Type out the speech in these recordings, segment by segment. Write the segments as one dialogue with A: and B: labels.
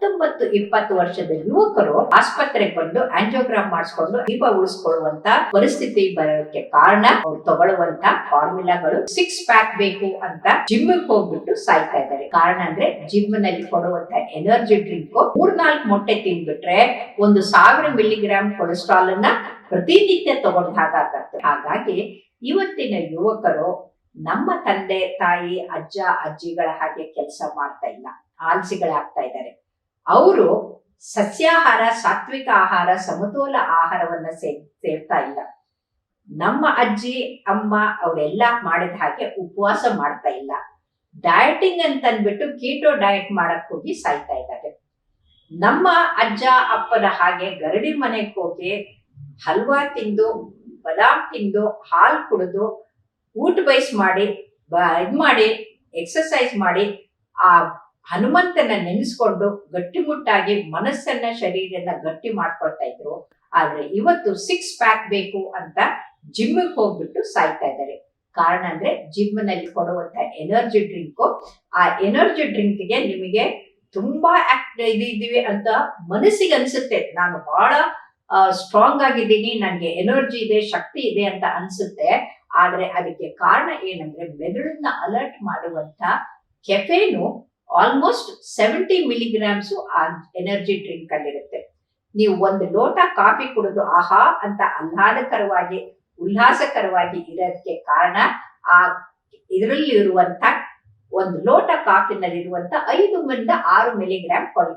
A: ಹತ್ತೊಂಬತ್ತು ಇಪ್ಪತ್ತು ವರ್ಷದ ಯುವಕರು ಆಸ್ಪತ್ರೆಗೆ ಬಂದು ಆಂಜಿಯೋಗ್ರಾಮ್ ಮಾಡಿಸ್ಕೊಂಡು ದೀಪ ಉಳಿಸ್ಕೊಳ್ಳುವಂತ ಪರಿಸ್ಥಿತಿ ಬರೋಕೆ ಕಾರಣ ಅವ್ರು ತಗೊಳ್ಳುವಂತ ಫಾರ್ಮುಲಾಗಳು ಸಿಕ್ಸ್ ಪ್ಯಾಕ್ ಬೇಕು ಅಂತ ಜಿಮ್ ಹೋಗ್ಬಿಟ್ಟು ಸಾಯ್ತಾ ಇದ್ದಾರೆ. ಕಾರಣ ಅಂದ್ರೆ ಜಿಮ್ನಲ್ಲಿ ಕೊಡುವಂತ ಎನರ್ಜಿ ಡ್ರಿಂಕ್ ಮೂರ್ನಾಲ್ಕು ಮೊಟ್ಟೆ ತಿಂದ್ಬಿಟ್ರೆ ಒಂದು ಸಾವಿರ ಮಿಲಿಗ್ರಾಮ್ ಕೊಲೆಸ್ಟ್ರಾಲ್ ಅನ್ನ ಪ್ರತಿನಿತ್ಯ ತಗೊಂಡ ಹಾಗಾಗತ್ತೆ. ಹಾಗಾಗಿ ಇವತ್ತಿನ ಯುವಕರು ನಮ್ಮ ತಂದೆ, ತಾಯಿ, ಅಜ್ಜ, ಅಜ್ಜಿಗಳ ಹಾಗೆ ಕೆಲಸ ಮಾಡ್ತಾ ಇಲ್ಲ. ಆಲ್ಸಿಗಳಾಗ್ತಾ ಇದ್ದಾರೆ. ಅವರು ಸಸ್ಯಾಹಾರ, ಸಾತ್ವಿಕ ಆಹಾರ, ಸಮತೋಲ ಆಹಾರವನ್ನ ಸೇರ್ತಾ ಇಲ್ಲ. ನಮ್ಮ ಅಜ್ಜಿ, ಅಮ್ಮ ಅವರೆಲ್ಲ ಮಾಡಿದ ಹಾಗೆ ಉಪವಾಸ ಮಾಡ್ತಾ ಇಲ್ಲ. ಡಯಟಿಂಗ್ ಅಂತ ಅಂದ್ಬಿಟ್ಟು ಕೀಟೋ ಡಯಟ್ ಮಾಡಕ್ ಹೋಗಿ ಸಾಯ್ತಾ ಇದ್ದಾರೆ. ನಮ್ಮ ಅಜ್ಜ, ಅಪ್ಪನ ಹಾಗೆ ಗರಡಿ ಮನೆಗೆ ಹೋಗಿ ಹಲ್ವಾ ತಿಂದು, ಬದಾಮ್ ತಿಂದು, ಹಾಲು ಕುಡಿದು, ಊಟ ಬಯಸ್ ಮಾಡಿ, ಬ, ಇದ್ ಮಾಡಿ ಎಕ್ಸಸೈಸ್ ಮಾಡಿ, ಆ ಹನುಮಂತನ ನೆನೆಸ್ಕೊಂಡು ಗಟ್ಟಿಮುಟ್ಟಾಗಿ ಮನಸ್ಸನ್ನ ಶರೀರನ ಗಟ್ಟಿ ಮಾಡ್ಕೊಳ್ತಾ ಇದ್ರು. ಆದ್ರೆ ಇವತ್ತು ಸಿಕ್ಸ್ ಪ್ಯಾಕ್ ಬೇಕು ಅಂತ ಜಿಮ್ಗೆ ಹೋಗ್ಬಿಟ್ಟು ಸಾಯ್ತಾ ಇದ್ದಾರೆ. ಕಾರಣ ಅಂದ್ರೆ ಜಿಮ್ನಲ್ಲಿ ಕೊಡುವಂತ ಎನರ್ಜಿ ಡ್ರಿಂಕು ಆ ಎನರ್ಜಿ ಡ್ರಿಂಕ್ಗೆ ನಿಮಗೆ ತುಂಬಾ ಆಕ್ಟ್ ಇದ್ದೀವಿ ಅಂತ ಮನಸ್ಸಿಗೆ ಅನ್ಸುತ್ತೆ. ನಾನು ಬಹಳ ಸ್ಟ್ರಾಂಗ್ ಆಗಿದ್ದೀನಿ, ನನಗೆ ಎನರ್ಜಿ ಇದೆ, ಶಕ್ತಿ ಇದೆ ಅಂತ ಅನ್ಸುತ್ತೆ. ಆದ್ರೆ ಅದಕ್ಕೆ ಕಾರಣ ಏನಂದ್ರೆ, ಮೆದುಳನ್ನ ಅಲರ್ಟ್ ಮಾಡುವಂತ ಕೆಫೇನು ಆಲ್ಮೋಸ್ಟ್ ಸೆವೆಂಟಿ ಮಿಲಿಗ್ರಾಮ್ಸ್ ಆ ಎನರ್ಜಿ ಡ್ರಿಂಕ್ ಅಲ್ಲಿರುತ್ತೆ. ನೀವು ಒಂದು ಲೋಟ ಕಾಫಿ ಕುಡಿದು ಆಹಾ ಅಂತ ಆಹ್ಲಾದಕರವಾಗಿ, ಉಲ್ಲಾಸಕರವಾಗಿ ಇರೋದಕ್ಕೆ ಕಾರಣ ಆ ಇದರಲ್ಲಿ ಇರುವಂತ ಒಂದು ಲೋಟ ಕಾಫಿನಲ್ಲಿರುವಂತ ಐದು ಮಿಂದ ಆರು ಮಿಲಿಗ್ರಾಮ್ ಕೊಡಿ.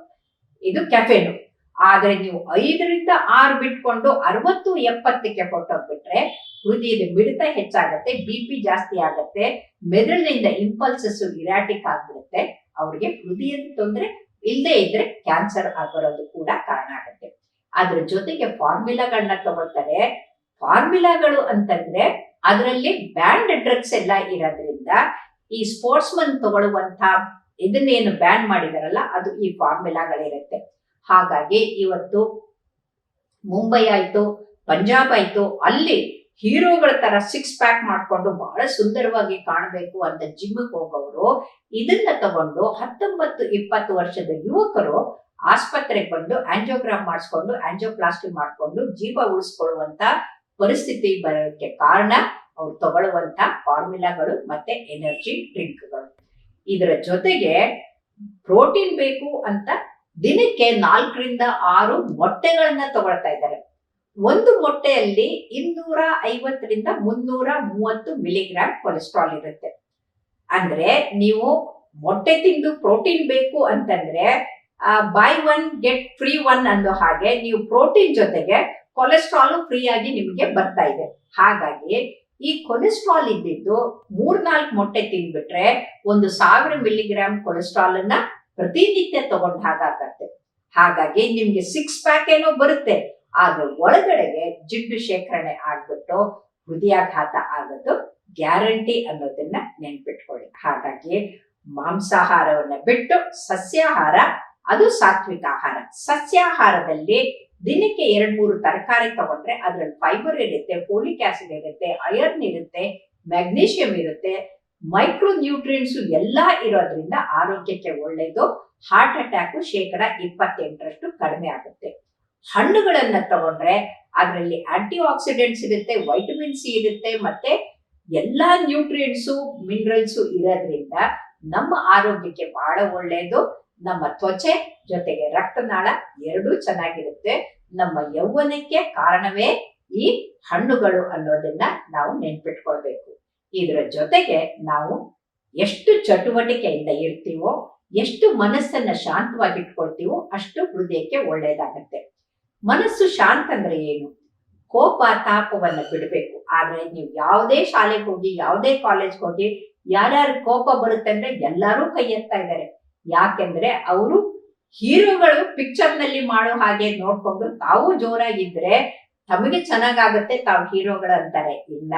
A: ಇದು ಕೆಫೆನು ಆದ್ರೆ ನೀವು ಐದರಿಂದ ಆರು ಬಿಟ್ಕೊಂಡು ಅರವತ್ತು ಎಪ್ಪತ್ತಕ್ಕೆ ಕೊಟ್ಟೋಗ್ಬಿಟ್ರೆ ಹೃದಯದ ಮಿಡಿತ ಹೆಚ್ಚಾಗತ್ತೆ, ಬಿ ಪಿ ಜಾಸ್ತಿ ಆಗತ್ತೆ ಮೆದುಳಿನಿಂದ ಇಂಪಲ್ಸಸ್ ಇರಾಟಿಕ್ ಆಗ್ಬಿಡುತ್ತೆ. ಅವ್ರಿಗೆ ಹೃದಯದ ತೊಂದರೆ ಇಲ್ಲದೆ ಇದ್ರೆ ಕ್ಯಾನ್ಸರ್ ಆಗಿರೋದು ಕೂಡ ಕಾರಣ ಆಗುತ್ತೆ. ಅದ್ರ ಜೊತೆಗೆ ಫಾರ್ಮುಲಾಗಳನ್ನ ತಗೊಳ್ತಾರೆ. ಫಾರ್ಮುಲಾಗಳು ಅಂತಂದ್ರೆ ಅದರಲ್ಲಿ ಬ್ಯಾಂಡ್ ಡ್ರಗ್ಸ್ ಎಲ್ಲ ಇರೋದ್ರಿಂದ ಈ ಸ್ಪೋರ್ಟ್ಸ್ ಮನ್ ತಗೊಳ್ಳುವಂತ ಇದನ್ನೇನು ಬ್ಯಾನ್ ಮಾಡಿದಾರಲ್ಲ, ಅದು ಈ ಫಾರ್ಮುಲಾಗಳಿರುತ್ತೆ ಹಾಗಾಗಿ ಇವತ್ತು ಮುಂಬೈ ಆಯ್ತು, ಪಂಜಾಬ್ ಆಯ್ತು, ಅಲ್ಲಿ ಹೀರೋಗಳ ತರ ಸಿಕ್ಸ್ ಪ್ಯಾಕ್ ಮಾಡ್ಕೊಂಡು ಬಹಳ ಸುಂದರವಾಗಿ ಕಾಣಬೇಕು ಅಂತ ಜಿಮ್ಗೆ ಹೋಗೋರು ಇದನ್ನ ತಗೊಂಡು ಹತ್ತೊಂಬತ್ತು ಇಪ್ಪತ್ತು ವರ್ಷದ ಯುವಕರು ಆಸ್ಪತ್ರೆಗೆ ಬಂದು ಆಂಜಿಯೋಗ್ರಾಮ್ ಮಾಡಿಸ್ಕೊಂಡು ಆಂಜಿಯೋಪ್ಲಾಸ್ಟಿ ಮಾಡಿಕೊಂಡು ಜೀವ ಉಳಿಸ್ಕೊಳ್ಳುವಂತ ಪರಿಸ್ಥಿತಿ ಬರೋಕ್ಕೆ ಕಾರಣ ಅವ್ರು ತಗೊಳ್ಳುವಂತ ಫಾರ್ಮುಲಾಗಳು ಮತ್ತೆ ಎನರ್ಜಿ ಡ್ರಿಂಕ್ಗಳು ಇದರ ಜೊತೆಗೆ ಪ್ರೋಟೀನ್ ಬೇಕು ಅಂತ ದಿನಕ್ಕೆ ನಾಲ್ಕರಿಂದ ಆರು ಮೊಟ್ಟೆಗಳನ್ನ ತಗೊಳ್ತಾ ಇದ್ದಾರೆ. ಒಂದು ಮೊಟ್ಟೆಯಲ್ಲಿ ಇನ್ನೂರ ಐವತ್ತರಿಂದ ಮುನ್ನೂರ ಮೂವತ್ತು ಮಿಲಿಗ್ರಾಮ್ ಕೊಲೆಸ್ಟ್ರಾಲ್ ಇರುತ್ತೆ. ಅಂದ್ರೆ ನೀವು ಮೊಟ್ಟೆ ತಿಂದು ಪ್ರೋಟೀನ್ ಬೇಕು ಅಂತಂದ್ರೆ buy one get free one ಅನ್ನೋ ಹಾಗೆ ನೀವು ಪ್ರೋಟೀನ್ ಜೊತೆಗೆ ಕೊಲೆಸ್ಟ್ರಾಲ್ ಫ್ರೀ ಆಗಿ ನಿಮಗೆ ಬರ್ತಾ ಇದೆ. ಹಾಗಾಗಿ ಈ ಕೊಲೆಸ್ಟ್ರಾಲ್ ಇದ್ದಿದ್ದು ಮೂರ್ನಾಲ್ಕು ಮೊಟ್ಟೆ ತಿಂದ್ಬಿಟ್ರೆ ಒಂದು ಸಾವಿರ ಮಿಲಿಗ್ರಾಮ್ ಕೊಲೆಸ್ಟ್ರಾಲ್ ಅನ್ನ ಪ್ರತಿನಿತ್ಯ ತಗೊಂಡ ಹಾಗಾಗತ್ತೆ. ಹಾಗಾಗಿ ನಿಮ್ಗೆ ಸಿಕ್ಸ್ ಪ್ಯಾಕ್ ಏನೋ ಬರುತ್ತೆ. ಆದ್ರೆ ಒಳಗಡೆಗೆ ಜಿಡ್ಡು ಶೇಖರಣೆ ಆಗ್ಬಿಟ್ಟು ಹೃದಯಾಘಾತ ಆಗೋದು ಗ್ಯಾರಂಟಿ ಅನ್ನೋದನ್ನ ನೆನ್ಪಿಟ್ಕೊಳ್ಳಿ. ಹಾಗಾಗಿ ಮಾಂಸಾಹಾರವನ್ನ ಬಿಟ್ಟು ಸಸ್ಯಾಹಾರ, ಅದು ಸಾತ್ವಿಕ ಆಹಾರ. ಸಸ್ಯಾಹಾರದಲ್ಲಿ ದಿನಕ್ಕೆ ಎರಡ್ ಮೂರು ತರಕಾರಿ ತಗೊಂಡ್ರೆ ಅದ್ರಲ್ಲಿ ಫೈಬರ್ ಇರುತ್ತೆ ಫೋಲಿಕ್ ಆಸಿಡ್ ಇರುತ್ತೆ ಐರನ್ ಇರುತ್ತೆ ಮ್ಯಾಗ್ನೀಷಿಯಂ ಇರುತ್ತೆ ಮೈಕ್ರೋ ನ್ಯೂಟ್ರಿಯೆಂಟ್ಸ್ ಎಲ್ಲಾ ಇರೋದ್ರಿಂದ ಆರೋಗ್ಯಕ್ಕೆ ಒಳ್ಳೆಯದು ಹಾರ್ಟ್ ಅಟ್ಯಾಕು ಶೇಕಡ ಇಪ್ಪತ್ತೆಂಟರಷ್ಟು ಕಡಿಮೆ ಆಗುತ್ತೆ. ಹಣ್ಣುಗಳನ್ನ ತಗೊಂಡ್ರೆ ಅದರಲ್ಲಿ ಆಂಟಿ ಆಕ್ಸಿಡೆಂಟ್ಸ್ ಇರುತ್ತೆ ವೈಟಮಿನ್ ಸಿ ಇರುತ್ತೆ, ಮತ್ತೆ ಎಲ್ಲಾ ನ್ಯೂಟ್ರಿಯೆಂಟ್ಸು ಮಿನರಲ್ಸು ಇರೋದ್ರಿಂದ ನಮ್ಮ ಆರೋಗ್ಯಕ್ಕೆ ಬಹಳ ಒಳ್ಳೆಯದು ನಮ್ಮ ತ್ವಚೆ ಜೊತೆಗೆ ರಕ್ತನಾಳ ಎರಡೂ ಚೆನ್ನಾಗಿರುತ್ತೆ. ನಮ್ಮ ಯೌವನಕ್ಕೆ ಕಾರಣವೇ ಈ ಹಣ್ಣುಗಳು ಅನ್ನೋದನ್ನ ನಾವು ನೆನ್ಪಿಟ್ಕೊಳ್ಬೇಕು. ಇದರ ಜೊತೆಗೆ ನಾವು ಎಷ್ಟು ಚಟುವಟಿಕೆಯಿಂದ ಇರ್ತೀವೋ, ಎಷ್ಟು ಮನಸ್ಸನ್ನ ಶಾಂತವಾಗಿ ಇಟ್ಕೊಳ್ತೀವೋ ಅಷ್ಟು ಹೃದಯಕ್ಕೆ ಒಳ್ಳೇದಾಗತ್ತೆ. ಮನಸ್ಸು ಶಾಂತ ಅಂದ್ರೆ ಏನು? ಕೋಪ ತಾಪವನ್ನ ಬಿಡಬೇಕು. ಆದ್ರೆ ನೀವು ಯಾವುದೇ ಶಾಲೆಗೆ ಹೋಗಿ, ಯಾವುದೇ ಕಾಲೇಜ್ ಹೋಗಿ, ಯಾರ್ಯಾರು ಕೋಪ ಬರುತ್ತೆ ಅಂದ್ರೆ ಎಲ್ಲರೂ ಕೈ ಎತ್ತಾ ಇದ್ದಾರೆ. ಯಾಕೆಂದ್ರೆ ಅವರು ಹೀರೋಗಳು ಪಿಕ್ಚರ್ನಲ್ಲಿ ಮಾಡೋ ಹಾಗೆ ನೋಡ್ಕೊಂಡು ತಾವು ಜೋರಾಗಿದ್ರೆ ತಮಗೆ ಚೆನ್ನಾಗಾಗುತ್ತೆ, ತಾವು ಹೀರೋಗಳು ಅಂತಾರೆ. ಇಲ್ಲ.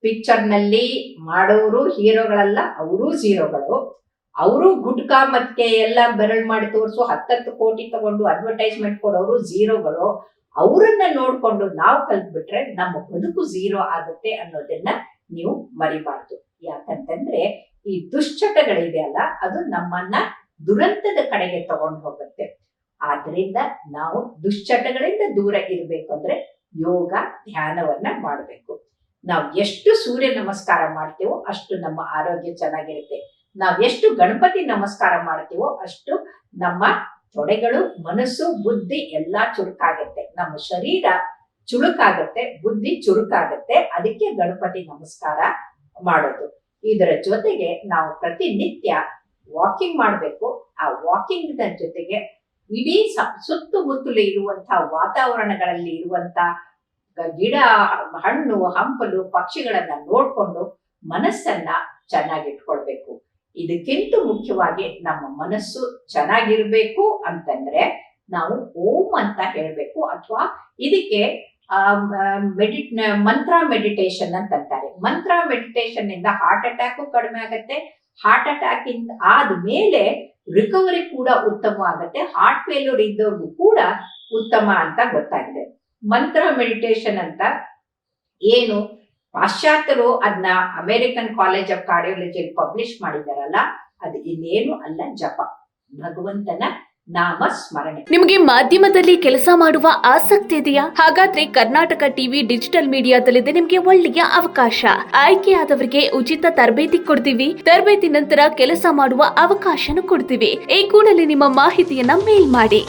A: ಪಿಕ್ಚರ್ನಲ್ಲಿ ಮಾಡೋರು ಹೀರೋಗಳಲ್ಲ, ಅವರೂ ಝೀರೋಗಳು ಅವರು ಗುಟ್ಕಾ ಮತ್ತೆ ಎಲ್ಲ ಬೆರಳು ಮಾಡಿ ತೋರಿಸು, ಹತ್ತತ್ತು ಕೋಟಿ ತಗೊಂಡು ಅಡ್ವರ್ಟೈಸ್ಮೆಂಟ್ ಕೊಡೋರು ಝೀರೋಗಳು. ಅವರನ್ನ ನೋಡ್ಕೊಂಡು ನಾವು ಕಲ್ತ್ಬಿಟ್ರೆ ನಮ್ಮ ಬದುಕು ಝೀರೋ ಆಗುತ್ತೆ ಅನ್ನೋದನ್ನ ನೀವು ಮರಿಬಾರ್ದು. ಯಾಕಂತಂದ್ರೆ ಈ ದುಶ್ಚಟಗಳಿದೆ ಅಲ್ಲ, ಅದು ನಮ್ಮನ್ನ ದುರಂತದ ಕಡೆಗೆ ತಗೊಂಡು ಹೋಗುತ್ತೆ. ಆದ್ರಿಂದ ನಾವು ದುಶ್ಚಟಗಳಿಂದ ದೂರ ಇರಬೇಕು ಅಂದ್ರೆ ಯೋಗ, ಧ್ಯಾನವನ್ನ ಮಾಡಬೇಕು. ನಾವು ಎಷ್ಟು ಸೂರ್ಯ ನಮಸ್ಕಾರ ಮಾಡ್ತೇವೋ ಅಷ್ಟು ನಮ್ಮ ಆರೋಗ್ಯ ಚೆನ್ನಾಗಿರುತ್ತೆ. ನಾವ್ ಎಷ್ಟು ಗಣಪತಿ ನಮಸ್ಕಾರ ಮಾಡ್ತೀವೋ ಅಷ್ಟು ನಮ್ಮ ತೊಡೆಗಳು, ಮನಸ್ಸು, ಬುದ್ಧಿ ಎಲ್ಲಾ ಚುರುಕಾಗತ್ತೆ. ನಮ್ಮ ಶರೀರ ಚುರುಕಾಗತ್ತೆ, ಬುದ್ಧಿ ಚುರುಕಾಗತ್ತೆ. ಅದಕ್ಕೆ ಗಣಪತಿ ನಮಸ್ಕಾರ ಮಾಡೋದು. ಇದರ ಜೊತೆಗೆ ನಾವು ಪ್ರತಿನಿತ್ಯ ವಾಕಿಂಗ್ ಮಾಡಬೇಕು. ಆ ವಾಕಿಂಗ್ ಜೊತೆಗೆ ಇಡೀ ಸುತ್ತಮುತ್ತಲು ಇರುವಂತಹ ವಾತಾವರಣಗಳಲ್ಲಿ ಇರುವಂತ ಗಿಡ, ಹಣ್ಣು, ಹಂಪಲು, ಪಕ್ಷಿಗಳನ್ನ ನೋಡ್ಕೊಂಡು ಮನಸ್ಸನ್ನ ಚೆನ್ನಾಗಿಟ್ಕೊಳ್ಬೇಕು. ಇದಕ್ಕಿಂತ ಮುಖ್ಯವಾಗಿ ನಮ್ಮ ಮನಸ್ಸು ಚೆನ್ನಾಗಿರ್ಬೇಕು ಅಂತಂದ್ರೆ ನಾವು ಓಂ ಅಂತ ಹೇಳ್ಬೇಕು ಅಥವಾ ಇದಕ್ಕೆ ಮೆಡಿಟ್, ಮಂತ್ರ ಮೆಡಿಟೇಷನ್ ಅಂತ ಅಂತಾರೆ. ಮಂತ್ರ ಮೆಡಿಟೇಷನ್ ಇಂದ ಹಾರ್ಟ್ ಅಟ್ಯಾಕ್ ಕಡಿಮೆ ಆಗತ್ತೆ. ಹಾರ್ಟ್ ಅಟ್ಯಾಕ್ ಇಂದ ಆದ್ಮೇಲೆ ರಿಕವರಿ ಕೂಡ ಉತ್ತಮ ಆಗುತ್ತೆ. ಹಾರ್ಟ್ ಫೇಲ್ಯೂರ್ ಇದ್ದವ್ರಿಗೂ ಕೂಡ ಉತ್ತಮ ಅಂತ ಗೊತ್ತಾಗಿದೆ. ಮಂತ್ರ ಮೆಡಿಟೇಷನ್ ಅಂತ ಏನು? ಪಾಶ್ಚಾತ್ಯರು ಅದನ್ನ ಅಮೆರಿಕನ್ ಕಾಲೇಜ್ ಆಫ್ ಕಾರ್ಡಿಯೋಲಜಿಯಲ್ಲಿ ಪಬ್ಲಿಷ್ ಮಾಡಿದಾರಲ್ಲ, ಅದು ಇನ್ನೇನು ಅಲ್ಲ ಜಪ. ಭಗವಂತನ ನಾಮ ಸ್ಮರಣೆ.
B: ನಿಮಗೆ ಮಾಧ್ಯಮದಲ್ಲಿ ಕೆಲಸ ಮಾಡುವ ಆಸಕ್ತಿ ಇದೆಯಾ? ಹಾಗಾದ್ರೆ ಕರ್ನಾಟಕ ಟಿವಿ ಡಿಜಿಟಲ್ ಮೀಡಿಯಾದಲ್ಲಿದೆ ನಿಮಗೆ ಒಳ್ಳೆಯ ಅವಕಾಶ. ಆಯ್ಕೆಯಾದವರಿಗೆ ಉಚಿತ ತರಬೇತಿ ಕೊಡ್ತೀವಿ. ತರಬೇತಿ ನಂತರ ಕೆಲಸ ಮಾಡುವ ಅವಕಾಶನೂ ಕೊಡ್ತೀವಿ. ಈ ಕೂಡಲೇ ನಿಮ್ಮ ಮಾಹಿತಿಯನ್ನ ಮೇಲ್ ಮಾಡಿ.